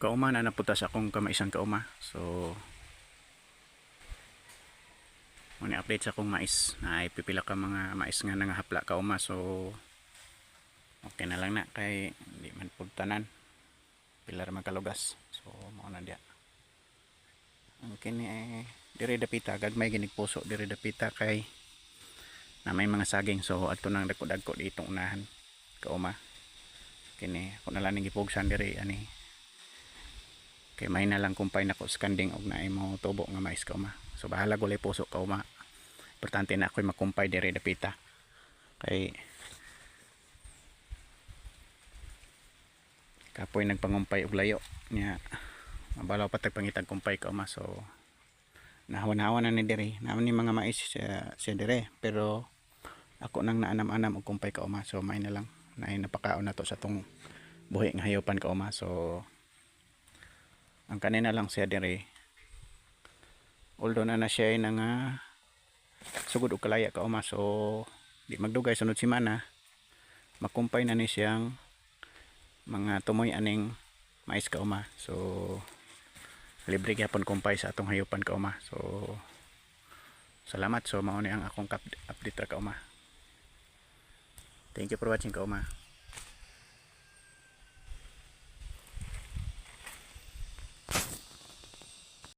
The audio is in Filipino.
kauma na naputas akong kamaisang kauma. So Muna update sa akong mais. Na pipila ka mga mais nga nangahapla kauma. So okay na lang na. Kay hindi man pud tanan pilar man kalugas so mao na diya. Ang kini ay diri dapita. Gagmay ginig puso diri dapita kay na may mga saging. So adto nang dagko-dagko dito unahan. Kauma. Kini ako na lang gipugsan diri ani kay may na lang kumpay nako skanding og naay mo tubo nga mais kauma so bahala gulay puso kauma importante na ako'y makumpay diri dapita. Kay kapoy nagpangumpay og layo niya. Mabalaw pa tag pangitag kumpay kauma so nahawan-hawan na ni diri. Naman ni mga mais siya, siya dire pero ako nang naanam-anam og kumpay kauma so may na lang. Na napakaon na to sa tong buhi nga hayopan kauma so ang kanina lang siya dire although na na siya ay nga sugod og kalaya kauma so di magdugay sunod semana makumpay na ni siyang mga tumoy aning mais kauma so libre gyapon kumpay sa atong hayupan kauma so salamat. So mao ni ang akong update ra kauma thank you for watching kauma